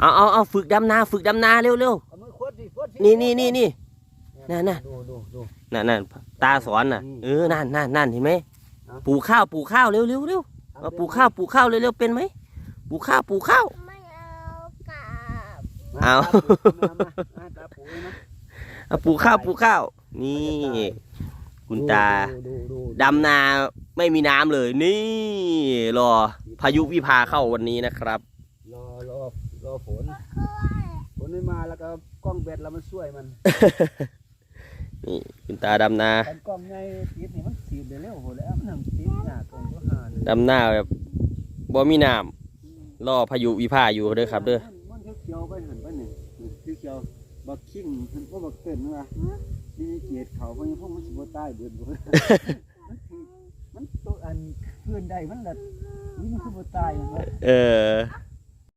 เอาเอาเอาฝึกดำนาฝึกดำนาเร็วเร็วเอามือขวดสิขวดสินี่นี่นี่นี่ นั่นน่ะ ดูดูดู นั่นนั่นตาสอนน่ะอืม เออนั่นนั่นนั่นเห็นไหมเอาปลูกข้าวปลูกข้าวเร็วเร็วเร็วเอาปลูกข้าวปลูกข้าวเร็วเร็วเป็นไหมปลูกข้าวปลูกข้าว ไม่เอากลับมาเอาตปุ๋ยมามามาตาปุ๋ยมาเอาปลูกข้าวปลูกข้าว นี่ คุณตาดูดูดูดำนาไม่มีน้ำเลย นี่ รอพายุวิภาเข้าวันนี้นะครับ รอรอ รอฝนฝนไม่มาแล้วก็กล้องแบตเรามันช่วยมันนี่คุณตาดำนาตอนกล้องไงติดนี่มันสีดได้เร็วโหแล้วมันทำติดหน้ากล้องก็หาเลยดำนาแบบบ่มีน้ำรอพายุวิภาอยู่เด้อครับเด้อมันเขียวๆไปหันไปนี่เขียวๆบักขิงเพิ่นก็บักเกินว่านี่เกียดเขาเพราะยังพวกมันสิบ่ตายเบิดบ่มันคือมันตัวอันเพื่อนใดมันละนี่มันคือบ่ตายมันว่าเออเอา